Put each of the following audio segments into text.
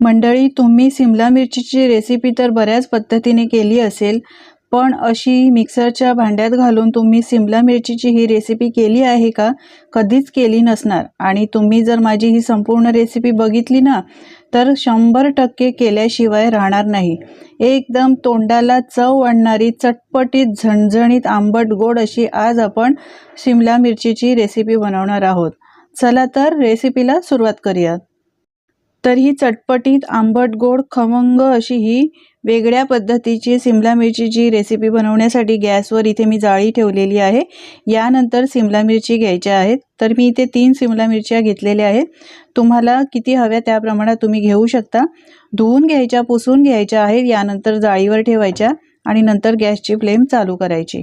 मंडळी तुम्ही सिमला मिरचीची रेसिपी तर बऱ्याच पद्धतीने केली असेल पण अशी मिक्सरच्या भांड्यात घालून तुम्ही सिमला मिरचीची ही रेसिपी केली आहे का? कधीच केली नसणार. आणि तुम्ही जर माझी ही संपूर्ण रेसिपी बघितली ना तर शंभर टक्के केल्याशिवाय राहणार नाही. एकदम तोंडाला चव आणणारी चटपटीत झणझणीत आंबट गोड अशी आज आपण शिमला मिरचीची रेसिपी बनवणार आहोत. चला तर रेसिपीला सुरुवात करूयात. तर ही चटपटीत आंबट गोड खमंग अशी ही वेगळ्या पद्धतीची सिमला मिरचीची रेसिपी बनवण्यासाठी गॅसवर इथे मी जाळी ठेवलेली आहे. यानंतर सिमला मिरची घ्यायच्या आहेत. तर मी इथे तीन सिमला मिरच्या घेतलेल्या आहेत. तुम्हाला किती हव्या त्या प्रमाणात तुम्ही घेऊ शकता. धुवून घ्यायच्या पुसून घ्यायच्या आहेत. यानंतर जाळीवर ठेवायच्या आणि नंतर गॅसची फ्लेम चालू करायची.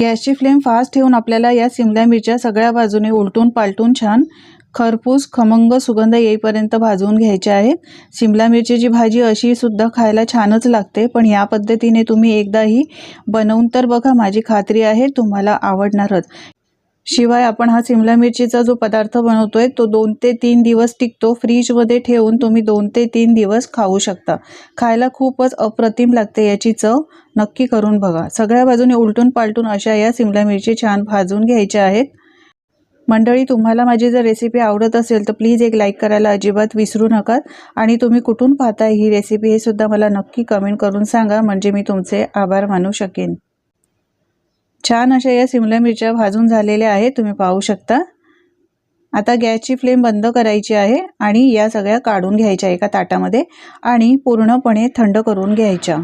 गॅसची फ्लेम फास्ट ठेवून आपल्याला या सिमला मिरच्या सगळ्या बाजूने उलटून पालटून छान खरपूस खमंग सुगंध येईपर्यंत भाजवून घ्यायचे आहेत. शिमला मिरचीची भाजी अशी सुद्धा खायला छानच लागते पण या पद्धतीने तुम्ही एकदाही बनवून तर बघा माझी खात्री आहे तुम्हाला आवडणारच. शिवाय आपण हा सिमला मिरचीचा जो पदार्थ बनवतोय तो दोन ते तीन दिवस टिकतो. फ्रीजमध्ये ठेवून तुम्ही दोन ते तीन दिवस खाऊ शकता. खायला खूपच अप्रतिम लागते याची चव नक्की करून बघा. सगळ्या बाजूने उलटून पालटून अशा या सिमला मिरची छान भाजून घ्यायच्या आहेत. मंडळी तुम्हाला माझी जर रेसिपी आवडत असेल तर प्लीज एक लाईक करायला अजिबात विसरू नका. आणि तुम्ही कुठून पाहताय ही रेसिपी हे सुद्धा मला नक्की कमेंट करून सांगा. म्हणजे मी तुमचे आभार मानू शकेन. छान अशा या सिमला मिरच्या भाजून झालेल्या आहेत. तुम्ही पाहू शकता. आता गॅसची फ्लेम बंद करायची आहे आणि या सगळ्या काढून घ्यायच्या एका ताटामध्ये आणि पूर्णपणे थंड करून घ्यायच्या.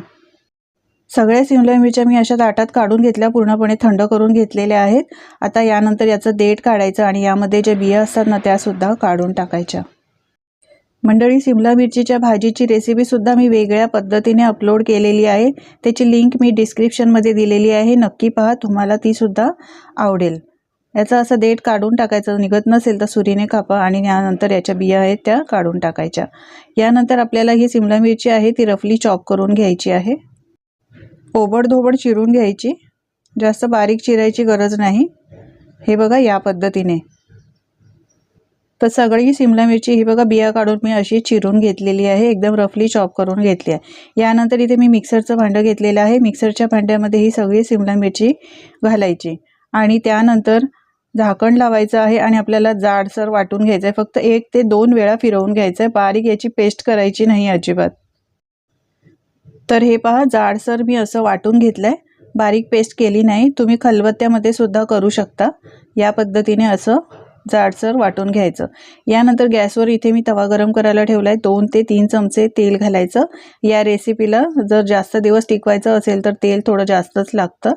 सगळ्या सिमला मिरच्या मी अशा ताटात काढून घेतल्या पूर्णपणे थंड करून घेतलेल्या आहेत. आता यानंतर याचं देठ काढायचं आणि यामध्ये ज्या बिया असतात ना त्यासुद्धा काढून टाकायच्या. मंडळी सिमला मिरचीच्या भाजीची रेसिपीसुद्धा मी वेगळ्या पद्धतीने अपलोड केलेली आहे. त्याची लिंक मी डिस्क्रिप्शनमध्ये दिलेली आहे. नक्की पहा तुम्हाला तीसुद्धा आवडेल. याचा असं देठ काढून टाकायचं निघत नसेल तर सुरीने कापा आणि यानंतर याच्या बिया आहेत त्या काढून टाकायच्या. यानंतर आपल्याला ही सिमला मिरची आहे ती रफली चॉप करून घ्यायची आहे. ओबडधोबड चिरून घ्यायची. जास्त बारीक चिरायची गरज नाही. हे बघा या पद्धतीने. तर सगळी सिमला मिरची ही बघा बिया काढून मी अशी चिरून घेतलेली आहे. एकदम रफली चॉप करून घेतली आहे. यानंतर इथे मी मिक्सरचं भांडं घेतलेलं आहे. मिक्सरच्या भांड्यामध्ये ही सगळी सिमला मिरची घालायची. आणि त्यानंतर झाकण लावायचं आहे आणि आपल्याला जाडसर वाटून घ्यायचं आहे फक्त एक ते दोन वेळा फिरवून घ्यायचं आहे बारीक याची पेस्ट करायची नाही अजिबात. तर हे पहा जाडसर मी असं वाटून घेतलं आहे बारीक पेस्ट केली नाही. तुम्ही खलबत्त्यामध्ये सुद्धा करू शकता. या पद्धतीने असं जाडसर वाटून घ्यायचं. यानंतर गॅसवर इथे मी तवा गरम करायला ठेवला आहे दोन ते तीन चमचे तेल घालायचं. या रेसिपीला जर जास्त दिवस टिकवायचं असेल तर तेल थोडं जास्तच लागतं.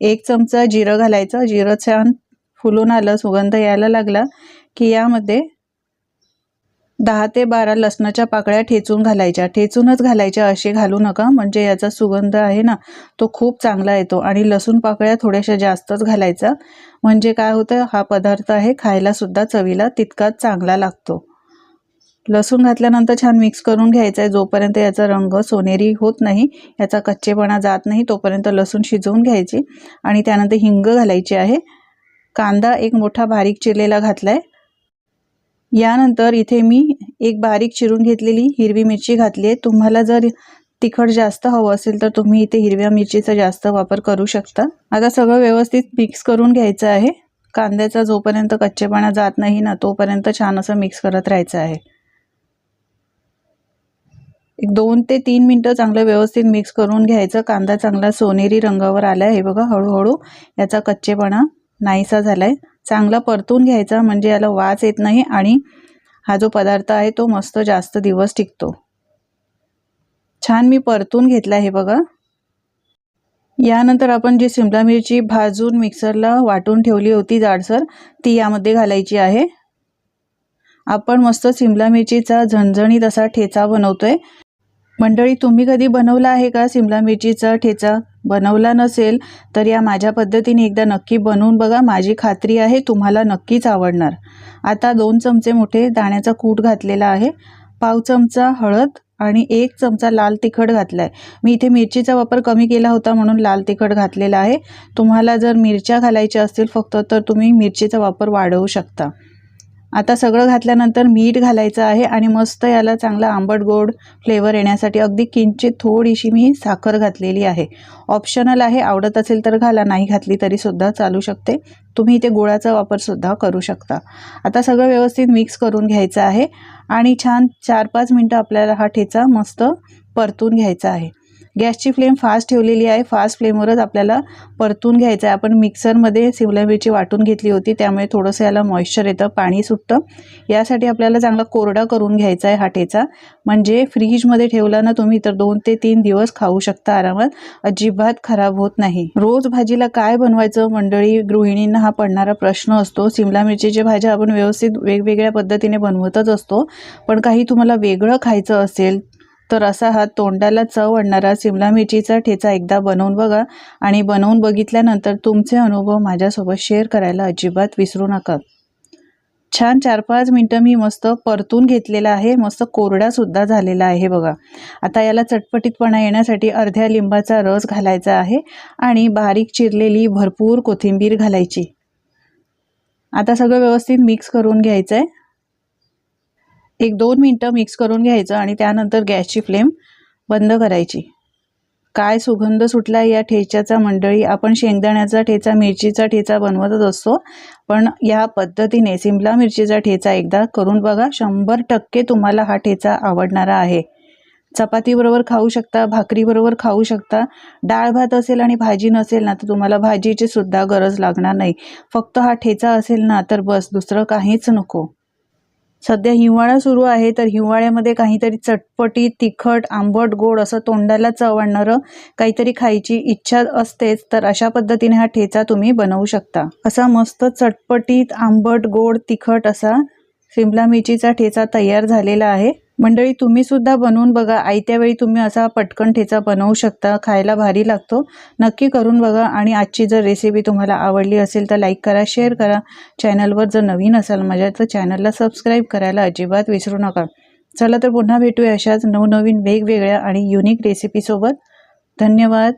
एक चमचा जिरं घालायचं. जिरं छान फुलून आलं सुगंध यायला लागला की यामध्ये दहा ते बारा लसणाच्या पाकळ्या ठेचून घालायच्या. ठेचूनच घालायच्या असे घालू नका म्हणजे याचा सुगंध आहे ना तो खूप चांगला येतो. आणि लसूण पाकळ्या थोड्याशा जास्तच घालायचा. म्हणजे काय होतं हा पदार्थ आहे खायला सुद्धा चवीला तितकाच चांगला लागतो. लसूण घातल्यानंतर छान मिक्स करून घ्यायचा आहे. जोपर्यंत याचा रंग सोनेरी होत नाही याचा कच्चेपणा जात नाही तोपर्यंत लसूण शिजवून घ्यायची. आणि त्यानंतर हिंग घालायची आहे. कांदा एक मोठा बारीक चिरलेला घातला आहे यानंतर इथे मी एक बारीक चिरून घेतलेली हिरवी मिरची घातली आहे. तुम्हाला जर तिखट जास्त हवं असेल तर तुम्ही इथे हिरव्या मिरचीचा जास्त वापर करू शकता. आता सगळं व्यवस्थित मिक्स करून घ्यायचं आहे. कांद्याचा जोपर्यंत कच्चेपणा जात नाही ना तोपर्यंत छान असं मिक्स करत राहायचं आहे. एक दोन ते तीन मिनटं चांगलं व्यवस्थित मिक्स करून घ्यायचं. कांदा चांगला सोनेरी रंगावर आला आहे बघा हळूहळू याचा कच्चेपणा नाहीसा झाला आहे चांगला परतून घ्यायचा म्हणजे याला वास येत नाही आणि हा जो पदार्थ आहे तो मस्त जास्त दिवस टिकतो. छान मी परतून घेतला आहे बघा. यानंतर आपण जी सिमला मिरची भाजून मिक्सरला वाटून ठेवली होती जाडसर ती यामध्ये घालायची आहे. आपण मस्त सिमला मिरचीचा झणझणीत असा ठेचा बनवतोय. मंडळी तुम्ही कधी बनवला आहे का सिमला मिरचीचा ठेचा? बनवला नसेल तर या माझ्या पद्धतीने एकदा नक्की बनवून बघा. माझी खात्री आहे तुम्हाला नक्कीच आवडणार. आता दोन चमचे मोठे दाण्याचा कूट घातलेला आहे. पाव चमचा हळद आणि एक चमचा लाल तिखट घातला आहे मी इथे मिरचीचा वापर कमी केला होता म्हणून लाल तिखट घातलेला आहे. तुम्हाला जर मिरच्या घालायच्या असतील फक्त तर तुम्ही मिरचीचा वापर वाढवू शकता. आता सगळं घातल्यानंतर मीठ घालायचं आहे आणि मस्त याला चांगला आंबट गोड फ्लेवर येण्यासाठी अगदी किंचित थोडीशी मी साखर घातलेली आहे. ऑप्शनल आहे आवडत असेल तर घाला नाही घातली तरीसुद्धा चालू शकते. तुम्ही इथे गुळाचा वापरसुद्धा करू शकता. आता सगळं व्यवस्थित मिक्स करून घ्यायचं आहे आणि छान चार पाच मिनटं आपल्याला हा ठेचा मस्त परतून घ्यायचा आहे. गॅसची फ्लेम फास्ट ठेवलेली आहे. फास्ट फ्लेमवरच आपल्याला परतून घ्यायचं आहे. आपण मिक्सरमध्ये शिमला मिरची वाटून घेतली होती. त्यामुळे थोडंसं याला मॉइश्चर येतं पाणी सुटतं. यासाठी आपल्याला चांगला कोरडा करून घ्यायचा आहे हाटेचा म्हणजे फ्रीजमध्ये ठेवला ना तुम्ही तर दोन ते तीन दिवस खाऊ शकता आरामात. अजिबात खराब होत नाही. रोज भाजीला काय बनवायचं मंडळी? गृहिणींना हा पडणारा प्रश्न असतो. शिमला मिरचीच्या भाज्या आपण व्यवस्थित वेगवेगळ्या पद्धतीने बनवतच असतो. पण काही तुम्हाला वेगळं खायचं असेल तर असा हा तोंडाला चव आणणारा सिमला मिरचीचा ठेचा एकदा बनवून बघा आणि बनवून बघितल्यानंतर तुमचे अनुभव माझ्यासोबत शेअर करायला अजिबात विसरू नका. छान चार पाच मिनटं मी मस्त परतून घेतलेला आहे. मस्त कोरडासुद्धा झालेला आहे बघा. आता याला चटपटीतपणा येण्यासाठी अर्ध्या लिंबाचा रस घालायचा आहे आणि बारीक चिरलेली भरपूर कोथिंबीर घालायची. आता सगळं व्यवस्थित मिक्स करून घ्यायचं आहे एक दोन मिनटं मिक्स करून घ्यायचं आणि त्यानंतर गॅसची फ्लेम बंद करायची. काय सुगंध सुटला या ठेच्याचा मंडळी? आपण शेंगदाण्याचा ठेचा मिरचीचा ठेचा बनवतच असतो. पण या पद्धतीने सिमला मिरचीचा ठेचा एकदा करून बघा. शंभर टक्के तुम्हाला हा ठेचा आवडणारा आहे. चपातीबरोबर खाऊ शकता भाकरीबरोबर खाऊ शकता. डाळ भात असेल आणि भाजी नसेल ना तर तुम्हाला भाजीची सुद्धा गरज लागणार नाही. फक्त हा ठेचा असेल ना तर बस दुसरं काहीच नको. सध्या हिवाळा सुरू आहे तर हिवाळ्यामध्ये काहीतरी चटपटी तिखट आंबट गोड असं तोंडाला चव आणणारं काहीतरी खायची इच्छा असतेच तर अशा पद्धतीने हा ठेचा तुम्ही बनवू शकता. असा मस्त चटपटीत आंबट गोड तिखट असा शिमला मिरचीचा ठेचा तयार झालेला आहे. मंडळी तुम्ही सुद्धा बनवून बघा. आयत्या वेळी तुम्ही असा पटकन ठेचा बनवू शकता. खायला भारी लागतो. नक्की करून बघा. आणि आजची जर रेसिपी तुम्हाला आवडली असेल तर लाईक करा शेअर करा. चॅनलवर जर नवीन असाल माझ्या तर चॅनलला सबस्क्राईब करायला अजिबात विसरू नका. चला तर पुन्हा भेटूया अशाच नवनवीन वेगवेगळ्या आणि युनिक रेसिपीसोबत धन्यवाद.